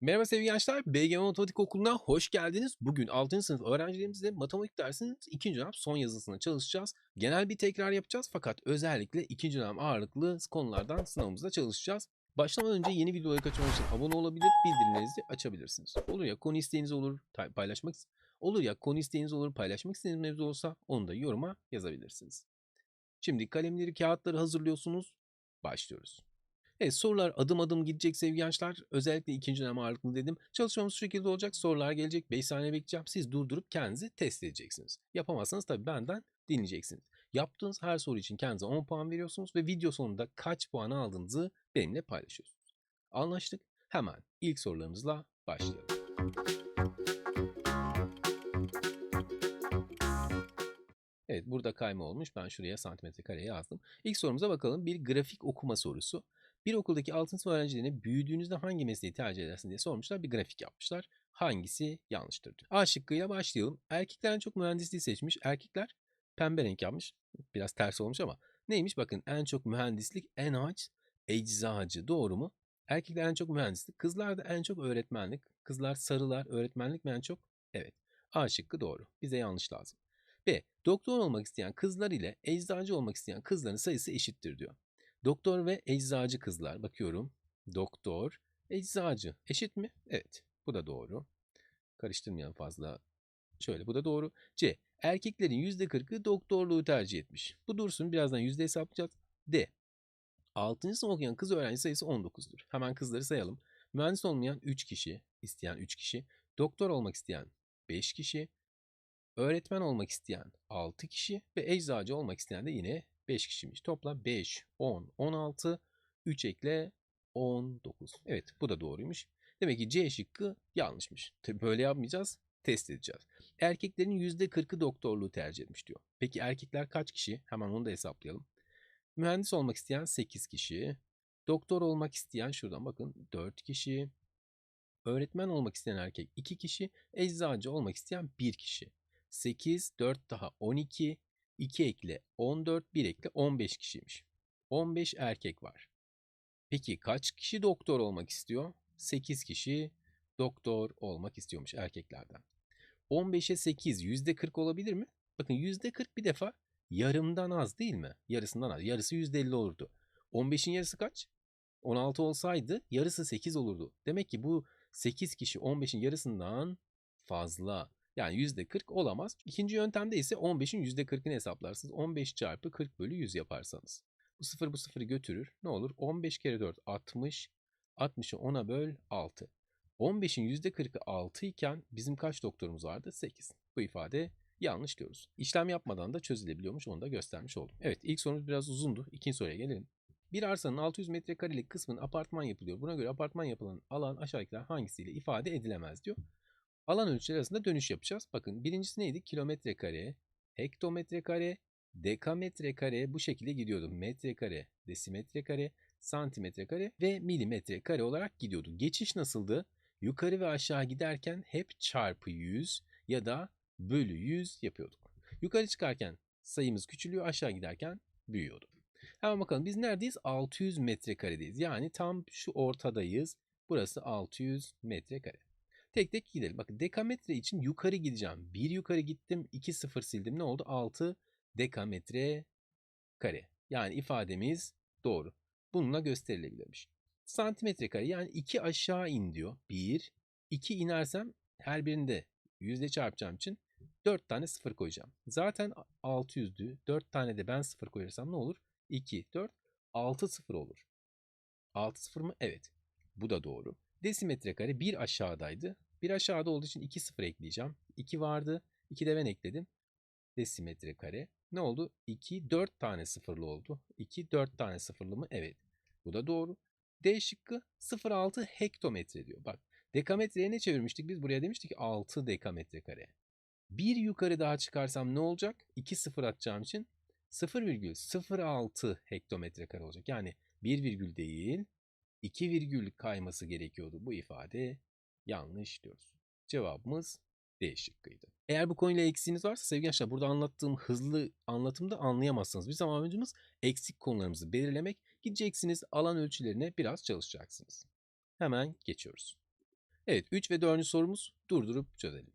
Merhaba sevgili gençler, BGM Matematik Okulu'na hoş geldiniz. Bugün 6. sınıf öğrencilerimizle matematik dersinin ikinci dönem son yazısına çalışacağız. Genel bir tekrar yapacağız fakat özellikle ikinci dönem ağırlıklı konulardan sınavımızda çalışacağız. Başlamadan önce yeni videoları kaçırmak için abone olabilir, bildirimlerinizi açabilirsiniz. Olur ya konu isteğiniz olur, paylaşmak olur ya konu isteğiniz olur, paylaşmak istediğiniz mevzu olsa onu da yoruma yazabilirsiniz. Şimdi kalemleri, kağıtları hazırlıyorsunuz. Başlıyoruz. Evet sorular adım adım gidecek sevgili gençler. Özellikle ikinci dönem ağırlıklı dedim. Çalışmamız şu şekilde olacak. Sorular gelecek. 5 saniye bekleyeceğim. Siz durdurup kendinizi test edeceksiniz. Yapamazsanız tabii benden dinleyeceksiniz. Yaptığınız her soru için kendinize 10 puan veriyorsunuz ve video sonunda kaç puan aldığınızı benimle paylaşıyorsunuz. Anlaştık. Hemen ilk sorularımızla başlayalım. Evet burada kayma olmuş. Ben şuraya santimetre kare yazdım. İlk sorumuza bakalım. Bir grafik okuma sorusu. Bir okuldaki altın sınıf öğrencilerine büyüdüğünüzde hangi mesleği tercih edersin diye sormuşlar. Bir grafik yapmışlar. Hangisi yanlıştır diyor. A şıkkıyla başlayalım. Erkekler en çok mühendisliği seçmiş. Erkekler pembe renk yapmış. Biraz ters olmuş ama. Neymiş bakın en çok mühendislik en aç eczacı. Doğru mu? Erkekler en çok mühendislik. Kızlar da en çok öğretmenlik. Kızlar sarılar öğretmenlik mi en çok? Evet. A şıkkı doğru. Bize yanlış lazım. B. Doktor olmak isteyen kızlar ile eczacı olmak isteyen kızların sayısı eşittir diyor. Doktor ve eczacı kızlar bakıyorum. Doktor, eczacı eşit mi? Evet. Bu da doğru. Karıştırmayalım fazla. Şöyle bu da doğru. C. Erkeklerin %40'ı doktorluğu tercih etmiş. Bu dursun birazdan yüzde hesaplayacağız. D. 6. sınıf okuyan kız öğrenci sayısı 19'dur. Hemen kızları sayalım. Mühendis olmayan 3 kişi, isteyen 3 kişi. Doktor olmak isteyen 5 kişi. Öğretmen olmak isteyen 6 kişi ve eczacı olmak isteyen de yine 5 kişiymiş. Toplam 5, 10, 16, 3 ekle 19. Evet bu da doğruymuş. Demek ki C şıkkı yanlışmış. Tabii böyle yapmayacağız. Test edeceğiz. Erkeklerin %40'ı doktorluğu tercih etmiş diyor. Peki erkekler kaç kişi? Hemen onu da hesaplayalım. Mühendis olmak isteyen 8 kişi. Doktor olmak isteyen şuradan bakın 4 kişi. Öğretmen olmak isteyen erkek 2 kişi. Eczacı olmak isteyen 1 kişi. 8, 4 daha 12, 2 ekle 14, 1 ekle 15 kişiymiş. 15 erkek var. Peki kaç kişi doktor olmak istiyor? 8 kişi doktor olmak istiyormuş erkeklerden. 15'e 8 %40 olabilir mi? Bakın %40 bir defa yarımdan az değil mi? Yarısından az. Yarısı %50 olurdu. 15'in yarısı kaç? 16 olsaydı yarısı 8 olurdu. Demek ki bu 8 kişi 15'in yarısından fazla. Yani %40 olamaz. İkinci yöntemde ise 15'in %40'ını hesaplarsınız. 15 çarpı 40 bölü 100 yaparsanız. Bu sıfır bu sıfırı götürür. Ne olur? 15 kere 4 60. 60'ı 10'a böl 6. 15'in %40'ı 6 iken bizim kaç doktorumuz vardı? 8. Bu ifade yanlış diyoruz. İşlem yapmadan da çözülebiliyormuş onu da göstermiş oldum. Evet ilk sorumuz biraz uzundu. İkinci soruya gelelim. Bir arsanın 600 metrekarelik kısmının apartman yapılıyor. Buna göre apartman yapılan alan aşağıdakiler hangisiyle ifade edilemez diyor. Alan ölçüleri arasında dönüş yapacağız. Bakın birincisi neydi? Kilometre kare, hektometre kare, dekametre kare bu şekilde gidiyordu. Metre kare, desimetre kare, santimetre kare ve milimetre kare olarak gidiyordu. Geçiş nasıldı? Yukarı ve aşağı giderken hep çarpı 100 ya da bölü 100 yapıyorduk. Yukarı çıkarken sayımız küçülüyor, aşağı giderken büyüyordu. Hemen bakalım biz neredeyiz? 600 metrekaredeyiz. Yani tam şu ortadayız. Burası 600 metrekare. Tek tek gidelim. Bakın dekametre için yukarı gideceğim. Bir yukarı gittim. 2 sıfır sildim. Ne oldu? 6 dekametre kare. Yani ifademiz doğru. Bununla gösterilebilirmiş. Santimetre kare yani 2 aşağı in diyor. 1. 2 inersem her birinde yüzde çarpacağım için 4 tane sıfır koyacağım. Zaten 600'dü. 4 tane de ben sıfır koyarsam ne olur? 2, 4, 6 sıfır olur. 6 sıfır mı? Evet. Bu da doğru. Desimetre kare 1 aşağıdaydı. 1 aşağıda olduğu için 2 sıfır ekleyeceğim. 2 vardı. 2 de ben ekledim. Desimetre kare. Ne oldu? 2, 4 tane sıfırlı oldu. 2, 4 tane sıfırlı mı? Evet. Bu da doğru. D şıkkı 0,6 hektometre diyor. Bak dekametreye ne çevirmiştik biz? Buraya demiştik ki 6 dekametre kare. Bir yukarı daha çıkarsam ne olacak? 2 sıfır atacağım için 0,06 hektometre kare olacak. Yani 1 virgül değil 2 virgül kayması gerekiyordu. Bu ifade yanlış diyoruz. Cevabımız D şıkkıydı. Eğer bu konuyla eksiğiniz varsa sevgili gençler burada anlattığım hızlı anlatımda anlayamazsınız. Bizim amacımız eksik konularımızı belirlemek. Gideceksiniz alan ölçülerine biraz çalışacaksınız. Hemen geçiyoruz. Evet 3 ve 4. sorumuz durdurup çözelim.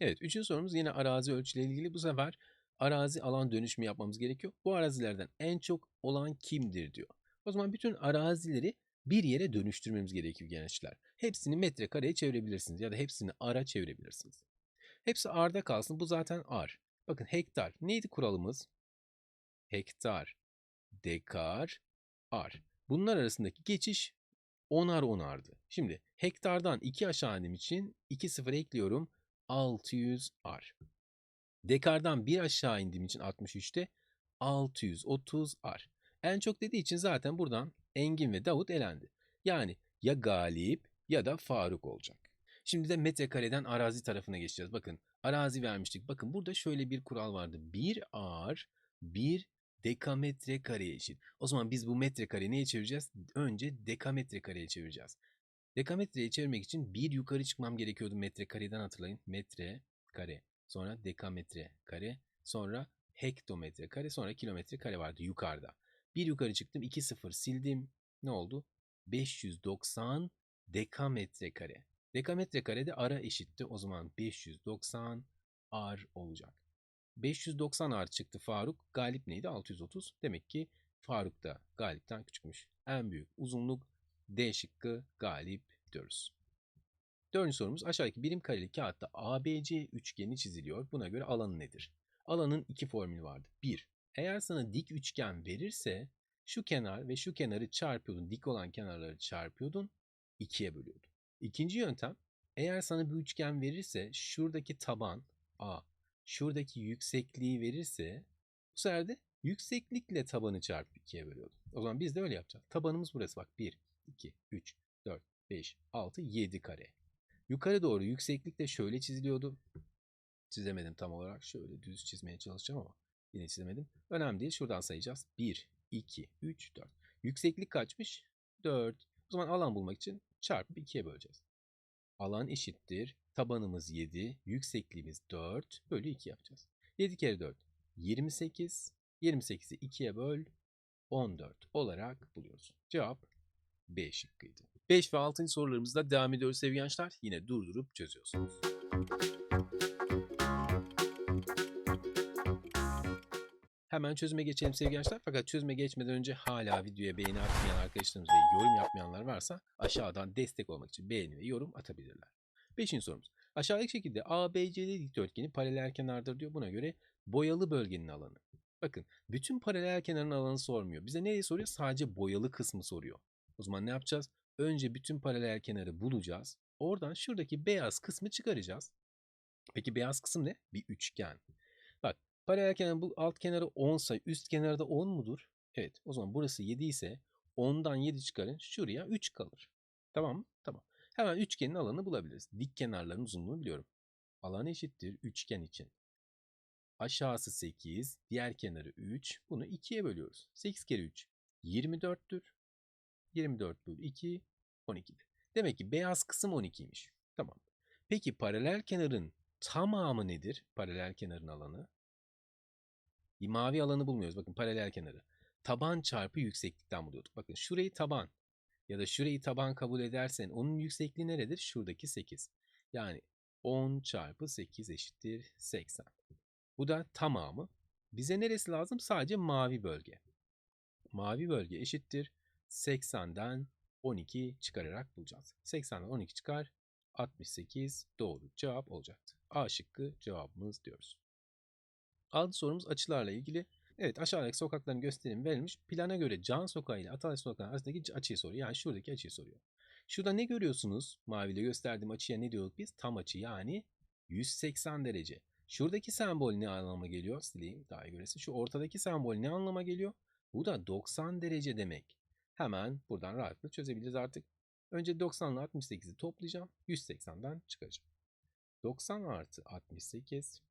Evet 3. sorumuz yine arazi ölçüyle ilgili. Bu sefer arazi alan dönüşümü yapmamız gerekiyor. Bu arazilerden en çok olan kimdir diyor. O zaman bütün arazileri bir yere dönüştürmemiz gerekiyor gençler. Hepsini metrekareye çevirebilirsiniz ya da hepsini ara çevirebilirsiniz. Hepsi arda kalsın. Bu zaten ar. Bakın hektar. Neydi kuralımız? Hektar, dekar, ar. Bunlar arasındaki geçiş onar onardı. Şimdi hektardan 2 aşağı indim için 2 sıfır ekliyorum. 600 ar. Dekardan 1 aşağı indiğim için 63'te 630 ar. En çok dediği için zaten buradan Engin ve Davut elendi. Yani ya Galip ya da Faruk olacak. Şimdi de metrekareden arazi tarafına geçeceğiz. Bakın arazi vermiştik. Bakın burada şöyle bir kural vardı. 1 ar 1 dekametre kareye eşit. O zaman biz bu metrekare neye çevireceğiz? Önce dekametre kareye çevireceğiz. Dekametreyi çevirmek için bir yukarı çıkmam gerekiyordu metrekareden hatırlayın. Metre kare, sonra dekametre kare, sonra hektometre kare, sonra kilometre kare vardı yukarıda. Bir yukarı çıktım, 2 sıfır sildim. Ne oldu? 590 dekametre kare. Dekametre kare de ara eşitti. O zaman 590 ar olacak. 590 ar çıktı Faruk. Galip neydi? 630. Demek ki Faruk da Galip'ten küçükmüş. En büyük uzunluk D şıkkı Galip diyoruz. Dördüncü sorumuz aşağıdaki birim kareli kağıtta ABC üçgeni çiziliyor. Buna göre alanı nedir? Alanın iki formülü vardı. Bir, eğer sana dik üçgen verirse şu kenar ve şu kenarı çarpıyordun. Dik olan kenarları çarpıyordun. ikiye bölüyordun. İkinci yöntem eğer sana bir üçgen verirse şuradaki taban A, şuradaki yüksekliği verirse bu sefer de yükseklikle tabanı çarpıp ikiye bölüyordun. O zaman biz de öyle yapacağız. Tabanımız burası bak 1, 2, 3, 4, 5, 6, 7 kare. Yukarı doğru yükseklik de şöyle çiziliyordu. Çizemedim tam olarak. Şöyle düz çizmeye çalışacağım ama yine çizemedim. Önemli değil. Şuradan sayacağız. 1, 2, 3, 4. Yükseklik kaçmış? 4. O zaman alan bulmak için çarpıp 2'ye böleceğiz. Alan eşittir. Tabanımız 7, yüksekliğimiz 4 bölü 2 yapacağız. 7 kere 4, 28. 28'i 2'ye böl, 14 olarak buluyoruz. Cevap B şıkkıydı. 5 ve 6. sorularımızda devam ediyoruz sevgili gençler. Yine durdurup çözüyorsunuz. Hemen çözüme geçelim sevgili gençler. Fakat çözüme geçmeden önce hala videoya beğeni atmayan arkadaşlarımız ve yorum yapmayanlar varsa aşağıdan destek olmak için beğeni ve yorum atabilirler. Beşinci sorumuz. Aşağıdaki şekilde ABCD dikdörtgeni paralel kenardır diyor. Buna göre boyalı bölgenin alanı. Bakın bütün paralel kenarın alanı sormuyor. Bize neyi soruyor? Sadece boyalı kısmı soruyor. O zaman ne yapacağız? Önce bütün paralel kenarı bulacağız. Oradan şuradaki beyaz kısmı çıkaracağız. Peki beyaz kısım ne? Bir üçgen. Bak paralel kenarın bu alt kenarı 10 ise üst kenarı da 10 mudur? Evet o zaman burası 7 ise 10'dan 7 çıkarın şuraya 3 kalır. Tamam mı? Tamam. Hemen üçgenin alanını bulabiliriz. Dik kenarların uzunluğunu biliyorum. Alan eşittir üçgen için. Aşağısı 8, diğer kenarı 3. Bunu 2'ye bölüyoruz. 8 kere 3 24'tür. 24 bölü 2 12'dir. Demek ki beyaz kısım 12'ymiş. Tamam. Peki paralel kenarın tamamı nedir? Paralel kenarın alanı. Bir mavi alanı bulmuyoruz. Bakın paralel kenarı. Taban çarpı yükseklikten buluyorduk. Bakın şurayı taban ya da şurayı taban kabul edersen onun yüksekliği neredir? Şuradaki 8. Yani 10 çarpı 8 eşittir 80. Bu da tamamı. Bize neresi lazım? Sadece mavi bölge. Mavi bölge eşittir 80'den 12 çıkararak bulacağız. 80'den 12 çıkar 68 doğru cevap olacaktı. A şıkkı cevabımız diyoruz. Altı sorumuz açılarla ilgili. Evet aşağıdaki sokakların gösterim verilmiş. Plana göre Can Sokağı ile Atalay Sokağı arasındaki açıyı soruyor. Yani şuradaki açıyı soruyor. Şurada ne görüyorsunuz? Maviyle gösterdiğim açıya ne diyorduk biz? Tam açı yani 180 derece. Şuradaki sembol ne anlama geliyor? Sileyim daha iyi göresin. Şu ortadaki sembol ne anlama geliyor? Bu da 90 derece demek. Hemen buradan rahatlıkla çözebiliriz artık. Önce 90 ile 68'i toplayacağım. 180'den çıkaracağım. 90 artı 68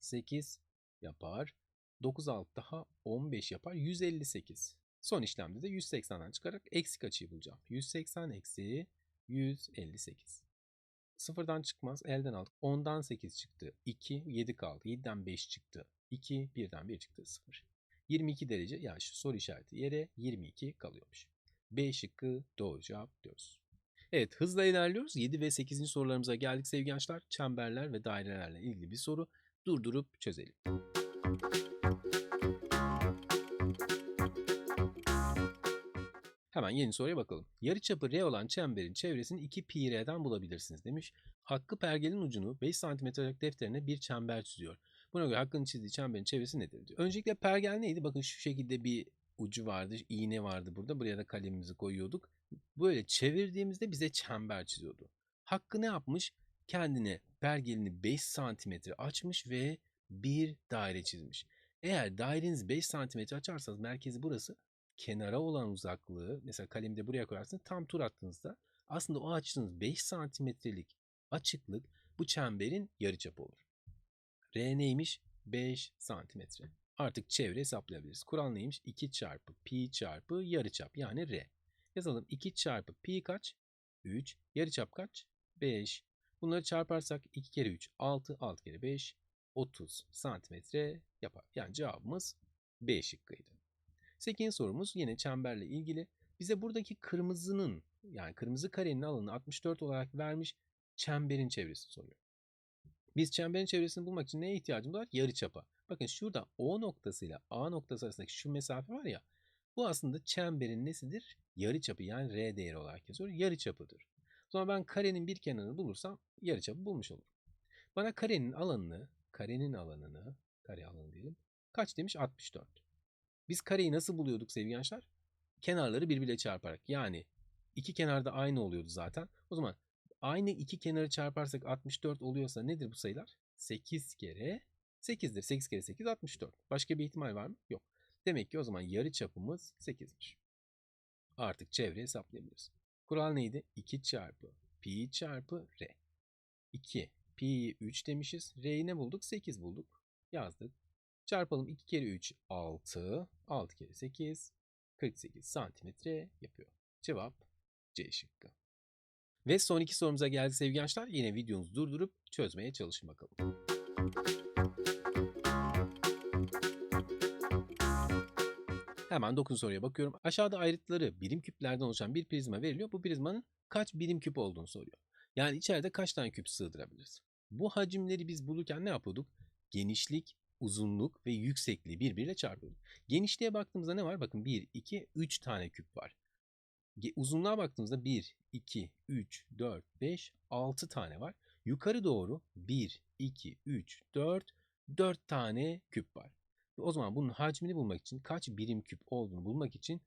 8 yapar. 9 alt daha 15 yapar. 158. Son işlemde de 180'den çıkarak eksik açıyı bulacağım. 180 eksi 158. Sıfırdan çıkmaz. Elden aldık. 10'dan 8 çıktı. 2. 7 kaldı. 7'den 5 çıktı. 2. 1'den 1 çıktı. 0. 22 derece yani şu soru işareti yere 22 kalıyormuş. B şıkkı doğru cevap diyoruz. Evet hızla ilerliyoruz. 7 ve 8. sorularımıza geldik sevgili gençler. Çemberler ve dairelerle ilgili bir soru. Durdurup çözelim. Hemen yeni soruya bakalım. Yarıçapı R olan çemberin çevresini 2 pi R'den bulabilirsiniz demiş. Hakkı pergelin ucunu 5 cm defterine bir çember çiziyor. Buna göre Hakkı'nın çizdiği çemberin çevresi nedir diyor. Öncelikle pergel neydi? Bakın şu şekilde bir ucu vardı, iğne vardı burada. Buraya da kalemimizi koyuyorduk. Böyle çevirdiğimizde bize çember çiziyordu. Hakkı ne yapmış? Kendine pergelini 5 santimetre açmış ve bir daire çizmiş. Eğer dairenizi 5 santimetre açarsanız merkezi burası kenara olan uzaklığı mesela kalemi de buraya koyarsınız tam tur attığınızda aslında o açtığınız 5 santimetrelik açıklık bu çemberin yarıçapı olur. R neymiş? 5 santimetre. Artık çevre hesaplayabiliriz. Kural neymiş? 2 çarpı pi çarpı yarıçap yani R. Yazalım 2 çarpı pi kaç? 3. Yarıçap kaç? 5. Bunları çarparsak 2 kere 3 6 6 kere 5 30 santimetre yapar. Yani cevabımız B şıkkıydı. 8. sorumuz yine çemberle ilgili. Bize buradaki kırmızının yani kırmızı karenin alanını 64 olarak vermiş çemberin çevresini soruyor. Biz çemberin çevresini bulmak için neye ihtiyacımız var? Yarıçapa. Bakın şurada O noktasıyla A noktası arasındaki şu mesafe var ya bu aslında çemberin nesidir? Yarıçapı yani R değeri olarak yazıyor. Yarıçapıdır. O zaman ben karenin bir kenarını bulursam yarıçapı bulmuş olurum. Bana karenin alanını, karenin alanını, kare alanı diyelim. Kaç demiş? 64. Biz kareyi nasıl buluyorduk sevgili gençler? Kenarları birbiriyle çarparak. Yani iki kenarda aynı oluyordu zaten. O zaman aynı iki kenarı çarparsak 64 oluyorsa nedir bu sayılar? 8 kere 8'dir. 8 kere 8 64. Başka bir ihtimal var mı? Yok. Demek ki o zaman yarı çapımız 8'miş. Artık çevre hesaplayabiliriz. Kural neydi? 2 çarpı pi çarpı r. 2 pi 3 demişiz. R'yi ne bulduk? 8 bulduk. Yazdık. Çarpalım 2 kere 3 6. 6 kere 8 48 santimetre yapıyor. Cevap C şıkkı. Ve son iki sorumuza geldik sevgili gençler. Yine videomuzu durdurup çözmeye çalışın bakalım. Hemen 9 soruya bakıyorum. Aşağıda ayrıtları birim küplerden oluşan bir prizma veriliyor. Bu prizmanın kaç birim küp olduğunu soruyor. Yani içeride kaç tane küp sığdırabiliriz? Bu hacimleri biz bulurken ne yapıyorduk? Genişlik, uzunluk ve yüksekliği birbiriyle çarpıyorduk. Genişliğe baktığımızda ne var? Bakın 1, 2, 3 tane küp var. Uzunluğa baktığımızda 1, 2, 3, 4, 5, 6 tane var. Yukarı doğru 1, 2, 3, 4, 4 tane küp var. O zaman bunun hacmini bulmak için kaç birim küp olduğunu bulmak için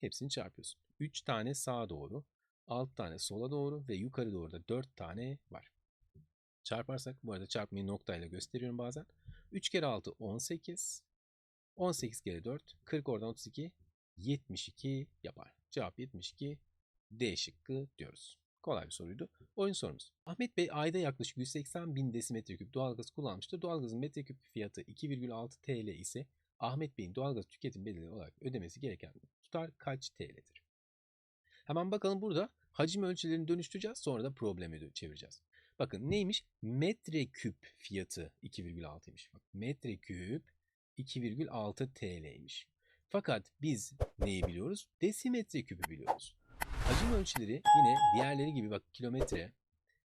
hepsini çarpıyorsun. 3 tane sağa doğru, 6 tane sola doğru ve yukarı doğru da 4 tane var. Çarparsak bu arada çarpmayı noktayla gösteriyorum bazen. 3 kere 6 18. 18 kere 4 40 oradan 32 72 yapar. Cevap 72 D şıkkı diyoruz. Kolay bir soruydu. Oyun sorumuz. Ahmet Bey ayda yaklaşık 180 bin desimetre küp doğalgaz kullanmıştır. Doğalgazın metreküp fiyatı 2,6 TL ise Ahmet Bey'in doğalgaz tüketim bedeli olarak ödemesi gereken tutar kaç TL'dir? Hemen bakalım burada hacim ölçülerini dönüştüreceğiz. Sonra da problemi çevireceğiz. Bakın neymiş? Metreküp fiyatı 2,6'ymış. Bak metreküp 2,6 TL'ymiş. Fakat biz neyi biliyoruz? Desimetre küpü biliyoruz. Hacim ölçüleri yine diğerleri gibi bak kilometre,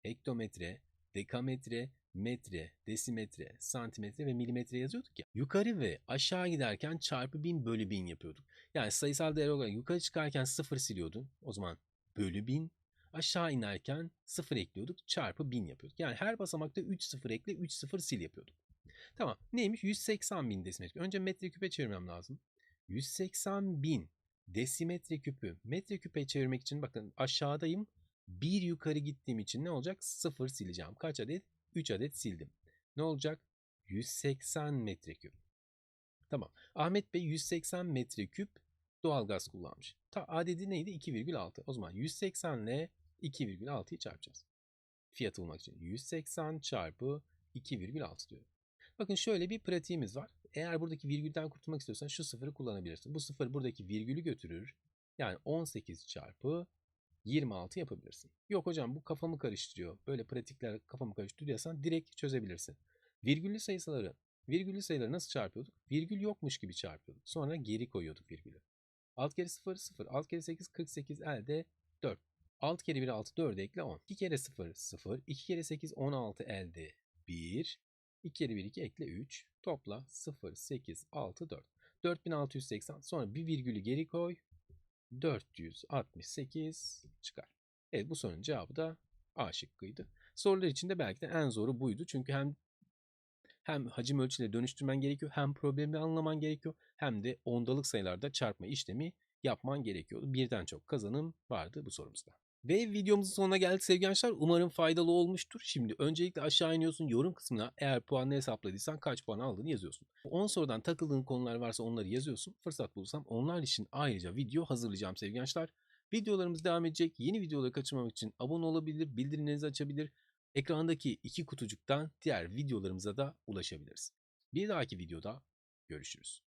hektometre, dekametre, metre, desimetre, santimetre ve milimetre yazıyorduk ya. Yukarı ve aşağı giderken çarpı bin bölü bin yapıyorduk. Yani sayısal değer olarak yukarı çıkarken sıfır siliyordun. O zaman bölü bin. Aşağı inerken sıfır ekliyorduk. Çarpı bin yapıyorduk. Yani her basamakta 3 sıfır ekle 3 sıfır sil yapıyorduk. Tamam. Neymiş? 180 bin desimetre. Önce metreküpe çevirmem lazım. 180 bin desimetre küpü metre küpe çevirmek için bakın aşağıdayım. Bir yukarı gittiğim için ne olacak? Sıfır sileceğim. Kaç adet? 3 adet sildim. Ne olacak? 180 metreküp. Tamam. Ahmet Bey 180 metreküp doğalgaz kullanmış. Ta adedi neydi? 2,6. O zaman 180 ile 2,6'yı çarpacağız. Fiyatı bulmak için 180 çarpı 2,6 diyorum. Bakın şöyle bir pratiğimiz var. Eğer buradaki virgülden kurtulmak istiyorsan şu sıfırı kullanabilirsin. Bu sıfır buradaki virgülü götürür. Yani 18 çarpı 26 yapabilirsin. Yok hocam bu kafamı karıştırıyor. Böyle pratikler kafamı karıştırıyor diyorsan direkt çözebilirsin. Virgüllü sayısaları Virgüllü sayıları nasıl çarpıyorduk? Virgül yokmuş gibi çarpıyorduk. Sonra geri koyuyorduk virgülü. 6 kere 0 0. 6 kere 8 48 elde 4. 6 kere 1 6 4 ekle 10. 2 kere 0 0. 2 kere 8 16 elde 1. 2 kere 1 2 ekle 3. Topla 0 8 6 4. 4680 sonra bir virgülü geri koy. 468 çıkar. Evet bu sorunun cevabı da A şıkkıydı. Sorular içinde belki de en zoru buydu. Çünkü hem hem hacim ölçüleri dönüştürmen gerekiyor, hem problemi anlaman gerekiyor, hem de ondalık sayılarda çarpma işlemi yapman gerekiyordu. Birden çok kazanım vardı bu sorumuzda. Ve videomuzun sonuna geldik sevgili gençler. Umarım faydalı olmuştur. Şimdi öncelikle aşağı iniyorsun yorum kısmına eğer puanını hesapladıysan kaç puan aldığını yazıyorsun. 10 sorudan takıldığın konular varsa onları yazıyorsun. Fırsat bulursam onlar için ayrıca video hazırlayacağım sevgili gençler. Videolarımız devam edecek. Yeni videoları kaçırmamak için abone olabilir, bildirimlerinizi açabilir. Ekrandaki iki kutucuktan diğer videolarımıza da ulaşabiliriz. Bir dahaki videoda görüşürüz.